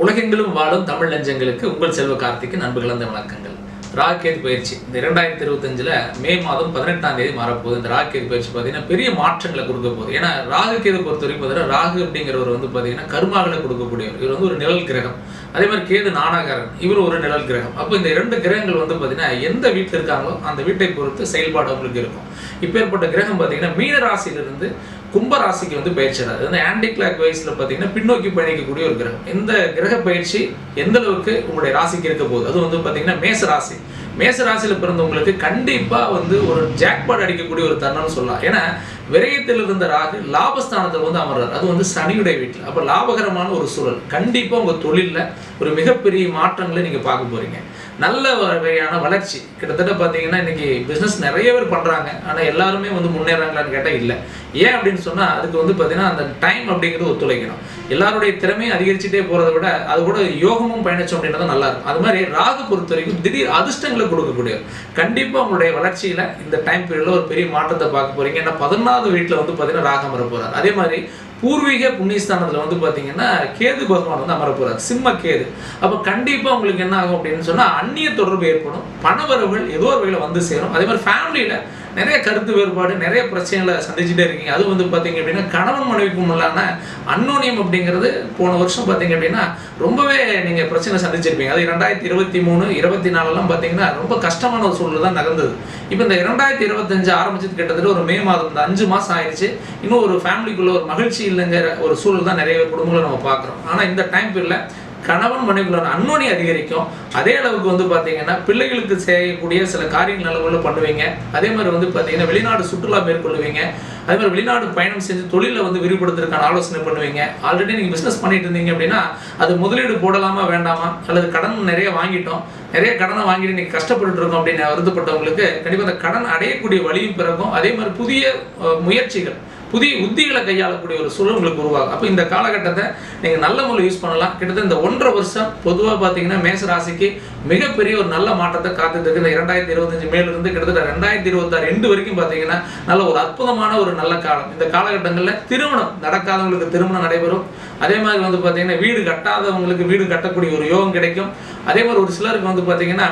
உலகெங்கிலும் வாழும் தமிழ் நெஞ்சங்களுக்கு உங்கள் செல்வ கார்த்திக்கு நண்பு கலந்த வணக்கங்கள். ராக்கெட் பயிற்சி. இந்த இரண்டாயிரத்தி இருபத்தஞ்சில் மே மாதம் பதினெட்டாம் தேதி மாறப்போகுது. இந்த ராக்கெட் பயிற்சி பார்த்தீங்கன்னா பெரிய மாற்றங்களை கொடுக்க போகுது. ஏன்னா ராகு கேது பொறுத்த வரைக்கும் பார்த்தீங்கன்னா ராகு அப்படிங்கிறவர் வந்து பார்த்தீங்கன்னா கருமாகளை கொடுக்கக்கூடியவர். இவர் வந்து ஒரு நிழல் கிரகம். அதே மாதிரி கேது நாணகாரன் இவர் ஒரு நிழல் கிரகம். அப்போ இந்த இரண்டு கிரகங்கள் வந்து பார்த்தீங்கன்னா எந்த வீட்டில் இருக்காங்களோ அந்த வீட்டை பொறுத்து செயல்பாடு அவங்களுக்கு இருக்கும். இப்பேற்பட்ட கிரகம் பார்த்தீங்கன்னா மீனராசியிலிருந்து கும்பராசிக்கு வந்து பயிற்சி அது வந்து ஆன்டி கிளாக் வைஸ்ல பார்த்தீங்கன்னா பின்னோக்கி பயணிக்கக்கூடிய ஒரு கிரகம். இந்த கிரக பயிற்சி எந்த அளவுக்கு உங்களுடைய ராசிக்கு இருக்க போகுது? அது வந்து பார்த்தீங்கன்னா மேச ராசி. மேச ராசியில் பிறந்தவங்களுக்கு கண்டிப்பாக வந்து ஒரு ஜாக்பாட் அடிக்கக்கூடிய ஒரு தருணம்னு சொல்லலாம். ஏன்னா விரயத்தில் இருந்த ராகு லாபஸ்தானத்தில் வந்து அமர்றார். அது வந்து சனியுடைய வீட்டில். அப்போ லாபகரமான ஒரு சூழல். கண்டிப்பாக உங்கள் தொழிலில் ஒரு மிகப்பெரிய மாற்றங்களை நீங்கள் பார்க்க போகிறீங்க நல்ல வகையான வளர்ச்சி. கிட்டத்தட்ட பார்த்தீங்கன்னா இன்றைக்கி பிஸ்னஸ் நிறைய பேர் பண்ணுறாங்க ஆனால் எல்லாருமே வந்து முன்னேறாங்களான்னு கேட்டால் இல்லை. ஏன் அப்படின்னு சொன்னால் அதுக்கு வந்து பார்த்தீங்கன்னா அந்த டைம் அப்படிங்கிறது ஒத்துழைக்கணும். எல்லாருடைய திறமையும் அதிகரிச்சுட்டே போகிறத விட அது கூட யோகமும் பயணிச்சோம் அப்படின்றத நல்லா இருக்கும். அது மாதிரி ராகு பொறுத்த வரைக்கும் திடீர் அதிர்ஷ்டங்களை கொடுக்கக்கூடிய கண்டிப்பாக உங்களுடைய வளர்ச்சியில் இந்த டைம் பீரியடில் ஒரு பெரிய மாற்றத்தை பார்க்க போகிறீங்க ஏன்னா பதினொன்றாவது வீட்டில் வந்து பார்த்தீங்கன்னா ராகம் வர போகிறார் அதே மாதிரி பூர்வீக புண்ணியஸ்தானத்தில் வந்து பார்த்தீங்கன்னா கேது பகவான் வந்து அமர போகிறார் சிம்ம கேது. அப்போ கண்டிப்பாக உங்களுக்கு என்ன ஆகும் அப்படின்னு சொன்னால் அந்நிய தொடர்பு ஏற்படும். பணவரவுகள் ஏதோ ஒரு வகையில் வந்து சேரும். அதே மாதிரி ஃபேமிலியில் நிறைய கருத்து வேறுபாடு நிறைய பிரச்சனைகளை சந்திச்சுட்டே இருக்கீங்க. அது வந்து பார்த்தீங்க அப்படின்னா கணவன் மனைவிக்கும் இல்லாம அன்னோனியம் அப்படிங்கிறது போன வருஷம் பார்த்தீங்க அப்படின்னா ரொம்பவே நீங்கள் பிரச்சனை சந்திச்சிருப்பீங்க. அது ரெண்டாயிரத்தி இருபத்தி மூணு இருபத்தி நாலுலாம் பார்த்தீங்கன்னா ரொம்ப கஷ்டமான ஒரு சூழல் தான் நடந்தது. இப்போ இந்த இரண்டாயிரத்தி இருபத்தஞ்சு ஆரம்பிச்சது கிட்டத்தட்ட ஒரு மே மாதம் இந்த அஞ்சு மாதம் ஆயிடுச்சு இன்னும் ஒரு ஃபேமிலிக்குள்ள ஒரு மகிழ்ச்சி இல்லைங்கிற ஒரு சூழல் தான் நிறைய குடும்பங்களை நம்ம பார்க்குறோம் ஆனால் இந்த டைம் பீரியடில் கணவன் மனைவிகளோட அன்னோனி அதிகரிக்கும். அதே அளவுக்கு வந்து பார்த்தீங்கன்னா பிள்ளைகளுக்கு செய்யக்கூடிய சில காரியங்கள் அளவில் பண்ணுவீங்க. அதே மாதிரி வந்து பார்த்தீங்கன்னா வெளிநாடு சுற்றுலா மேற்கொள்ளுவீங்க. அதே மாதிரி வெளிநாடு பயணம் செஞ்சு தொழிலை வந்து விரிவுபடுத்துறதுக்கான ஆலோசனை பண்ணுவீங்க. ஆல்ரெடி நீங்கள் பிஸ்னஸ் பண்ணிட்டு இருந்தீங்க அப்படின்னா அது முதலீடு போடலாமா வேண்டாமா? அல்லது கடன் நிறைய வாங்கிட்டோம். நிறைய கடனை வாங்கிட்டு நீங்கள் கஷ்டப்பட்டு இருக்கோம் அப்படின்னு வருத்தப்பட்டவங்களுக்கு கண்டிப்பாக அந்த கடன் அடையக்கூடிய வழியும் பிறக்கும். அதே மாதிரி புதிய முயற்சிகள். புதிய உத்திகளை கையாளக்கூடிய ஒரு சூழல் உங்களுக்கு உருவாகும். அப்போ இந்த காலகட்டத்தை நீங்கள் நல்ல முறையில் யூஸ் பண்ணலாம். கிட்டத்தட்ட இந்த ஒன்றரை வருஷம் பொதுவாக பார்த்தீங்கன்னா மேச ராசிக்கு மிகப்பெரிய ஒரு நல்ல மாற்றத்தை காத்துட்டு இந்த இரண்டாயிரத்தி இருபத்தஞ்சு மேலிருந்து கிட்டத்தட்ட ரெண்டாயிரத்தி இருபத்தாறு ரெண்டு வரைக்கும் பார்த்தீங்கன்னா நல்ல ஒரு அற்புதமான ஒரு நல்ல காலம். இந்த காலகட்டங்களில் திருமணம் நடக்காதவங்களுக்கு திருமணம் நடைபெறும். அதே மாதிரி வந்து பார்த்தீங்கன்னா வீடு கட்டாதவங்களுக்கு வீடு கட்டக்கூடிய ஒரு யோகம் கிடைக்கும். அதே மாதிரி ஒரு சிலருக்கு வந்து பார்த்தீங்கன்னா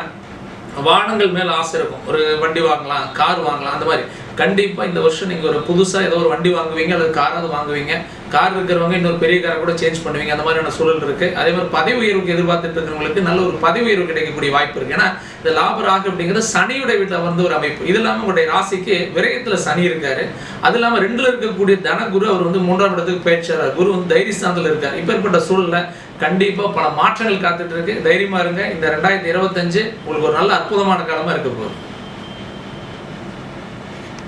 வாகனங்கள் மேலே ஆசை இருக்கும். ஒரு வண்டி வாங்கலாம் கார் வாங்கலாம் அந்த மாதிரி. கண்டிப்பாக இந்த வருஷம் நீங்கள் ஒரு புதுசாக ஏதோ ஒரு வண்டி வாங்குவீங்க அல்லது காராவது வாங்குவீங்க. கார் இருக்கிறவங்க இன்னொரு பெரிய காரை கூட சேஞ்ச் பண்ணுவீங்க. அந்த மாதிரியான சூழல் இருக்குது அதே மாதிரி பதவி உயர்வுக்கு எதிர்பார்த்துட்டு இருக்கிறவங்களுக்கு நல்ல ஒரு பதவி உயர்வு கிடைக்கக்கூடிய வாய்ப்பு இருக்குது ஏன்னா இந்த லாப ராகு அப்படிங்கிறது சனியுடைய வீட்டில் வந்து ஒரு அமைப்பு. இது இல்லாமல் உங்களுடைய ராசிக்கு விரயத்தில் சனி இருக்காரு. அது இல்லாமல் ரெண்டில் இருக்கக்கூடிய தனகுரு அவர் வந்து மூன்றாம் இடத்துக்கு பேச்சார் குரு வந்து தைரியஸ்தானத்தில் இருக்கார். இப்பேற்பட்ட சூழலில் கண்டிப்பாக பல மாற்றங்கள் காத்துட்டு இருக்கு. தைரியமாக இருங்க. இந்த ரெண்டாயிரத்தி இருபத்தஞ்சு உங்களுக்கு ஒரு நல்ல அற்புதமான காலமாக இருக்க போகுது.